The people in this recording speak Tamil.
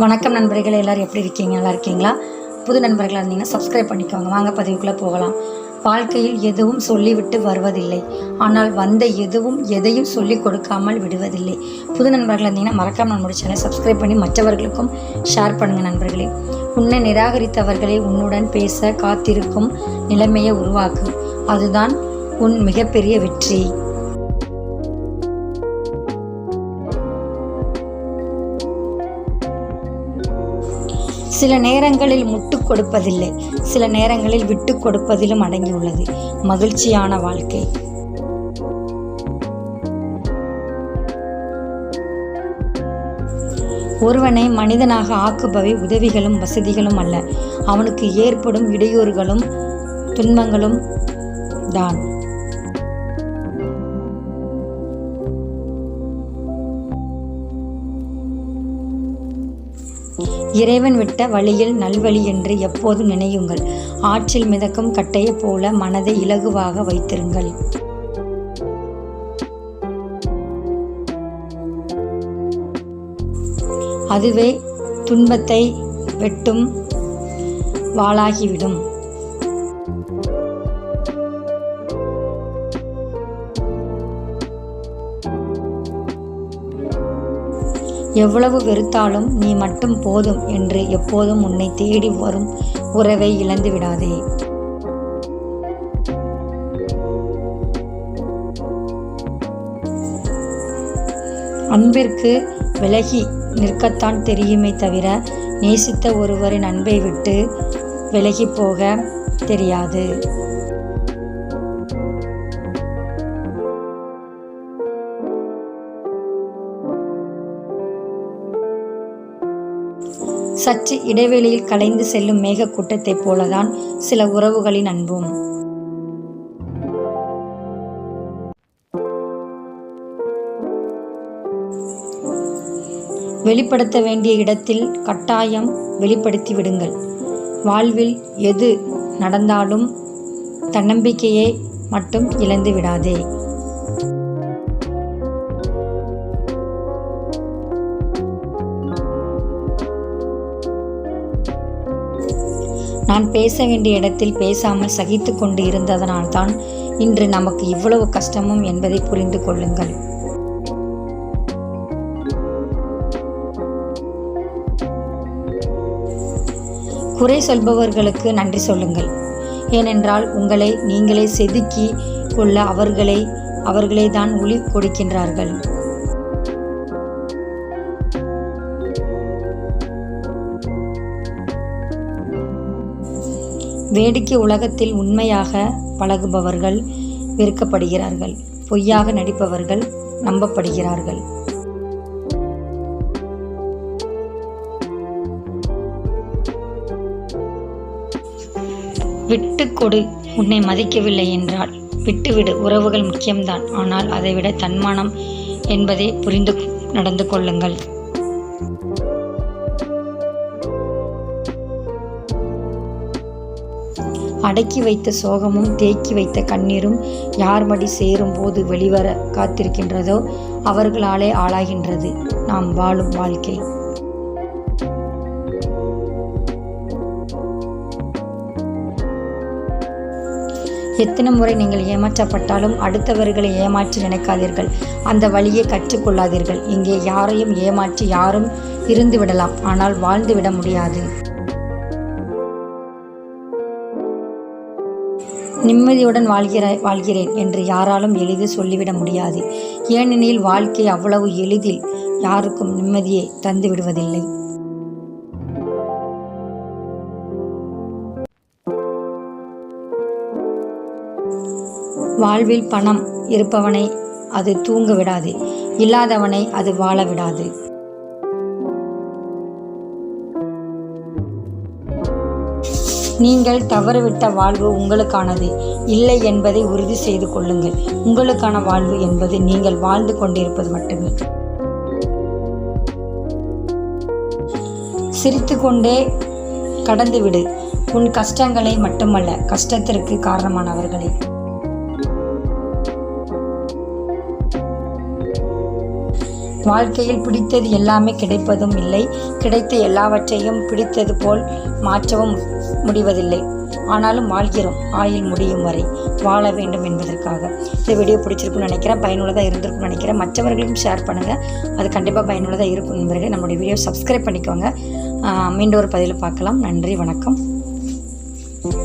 வணக்கம் நண்பர்கள் எல்லோரும் எப்படி இருக்கீங்க? நல்லா இருக்கீங்களா? புது நண்பர்களாக இருந்தீங்கன்னா சப்ஸ்கிரைப் பண்ணிக்கோங்க. வாங்க பதிவுக்குள்ளே போகலாம். வாழ்க்கையில் எதுவும் சொல்லிவிட்டு வருவதில்லை. ஆனால் வந்த எதுவும் எதையும் சொல்லிக் கொடுக்காமல் விடுவதில்லை. புது நண்பர்களாக இருந்தீங்கன்னா மறக்காமல் நம்மளுடைய சேனலை சப்ஸ்கிரைப் பண்ணி மற்றவர்களுக்கும் ஷேர் பண்ணுங்கள் நண்பர்களே. உன்னை நிராகரித்தவர்களை உன்னுடன் பேச காத்திருக்கும் நிலைமையை உருவாக்கு. அதுதான் உன் மிகப்பெரிய வெற்றி. சில நேரங்களில் முட்டுக் கொடுப்பதில்லை சில நேரங்களில் விட்டு கொடுப்பதிலும் அடங்கியுள்ளது. மகிழ்ச்சியான வாழ்க்கை. ஒருவனை மனிதனாக ஆக்குபவை உதவிகளும் வசதிகளும் அல்ல. அவனுக்கு ஏற்படும் இடையூறுகளும் துன்பங்களும் தான். இறைவன் விட்ட வழியில் நல்வழி என்று எப்போதும் நினையுங்கள். ஆற்றில் மிதக்கும் கட்டையைப் போல மனதை இலகுவாக வைத்திருங்கள். அதுவே துன்பத்தை வெட்டும் வாளாகிவிடும். எவ்வளவு வெறுத்தாலும் நீ மட்டும் போதும் என்று எப்போதும் உன்னை தேடி வரும் உறவை இழந்து விடாதே. அன்பிற்கு விலகி நிற்கத்தான் தெரியுமே தவிர நேசித்த ஒருவரின் அன்பை விட்டு விலகி போக தெரியாது. சற்று இடைவெளியில் கலைந்து செல்லும் மேகக்கூட்டத்தைப் போலதான் சில உறவுகளின் அன்பும். வெளிப்படுத்த வேண்டிய இடத்தில் கட்டாயம் வெளிப்படுத்தி விடுங்கள். வாழ்வில் எது நடந்தாலும் தன்னம்பிக்கையை மட்டும் இழந்து விடாதே. நான் பேச வேண்டிய இடத்தில் பேசாமல் சகித்து கொண்டு இருந்ததனால்தான் இன்று நமக்கு இவ்வளவு கஷ்டமும் என்பதை புரிந்து கொள்ளுங்கள். குறை சொல்பவர்களுக்கு நன்றி சொல்லுங்கள். ஏனென்றால் உங்களை நீங்களே செதுக்கி கொள்ள அவர்களை அவர்களே தான் ஒளி கொடுக்கின்றார்கள். வேடிக்கை உலகத்தில் உண்மையாக பழகுபவர்கள் வெறுக்கப்படுகிறார்கள். பொய்யாக நடிப்பவர்கள் நம்பப்படுகிறார்கள். விட்டு கொடு. உன்னை மதிக்கவில்லை என்றால் விட்டுவிடு. உறவுகள் முக்கியம்தான். ஆனால் அதைவிட தன்மானம் என்பதை புரிந்து நடந்து கொள்ளுங்கள். அடக்கி வைத்த சோகமும் தேக்கி வைத்த கண்ணீரும் யார் மடி சேரும் போது வெளிவர காத்திருக்கின்றதோ அவர்களாலே ஆளாகின்றது நாம் வாழும் வாழ்க்கை. எத்தனை முறை நீங்கள் ஏமாற்றப்பட்டாலும் அடுத்தவர்களை ஏமாற்றி நினைக்காதீர்கள். அந்த வழியை கற்றுக்கொள்ளாதீர்கள். இங்கே யாரையும் ஏமாற்றி யாரும் இருந்து விடலாம். ஆனால் வாழ்ந்து விட முடியாது. நிம்மதியுடன் வாழ்கிற வாழ்கிறேன் என்று யாராலும் எளிதில் சொல்லிவிட முடியாது. ஏனெனில் வாழ்க்கை அவ்வளவு எளிதில் யாருக்கும் நிம்மதியை தந்து விடுவதில்லை. வாழ்வில் பணம் இருப்பவனை அது தூங்க விடாது. இல்லாதவனை அது வாழ விடாது. நீங்கள் தவறுவிட்ட வாழ்வு உங்களுக்கானது. இல்லை என்பதை உறுதி செய்து கொள்ளுங்கள். உங்களுக்கான வாழ்வு என்பது நீங்கள் வாழ்ந்து கொண்டிருப்பது மட்டுமே. சிரித்துக்கொண்டே கடந்துவிடு. உன் கஷ்டங்களை மட்டுமல்ல கஷ்டத்திற்கு காரணமானவர்களை. வாழ்க்கையில் பிடித்தது எல்லாமே கிடைப்பதும் இல்லை. கிடைத்த எல்லாவற்றையும் பிடித்தது போல் மாற்றவும் முடிவதில்லை. ஆனாலும் வாழ்கிறோம். ஆயுள் முடியும் வரை வாழ வேண்டும் என்பதற்காக. இந்த வீடியோ பிடிச்சிருக்குன்னு நினைக்கிறேன். பயனுள்ளதாக இருந்திருக்கும்னு நினைக்கிறேன். மற்றவர்களுக்கும் ஷேர் பண்ணுங்கள் அது கண்டிப்பாக பயனுள்ளதாக இருக்கும் நண்பர்களே. நம்மளுடைய வீடியோ சப்ஸ்கிரைப் பண்ணிக்கோங்க. மீண்டும் ஒரு பதிவில் பார்க்கலாம். நன்றி வணக்கம்.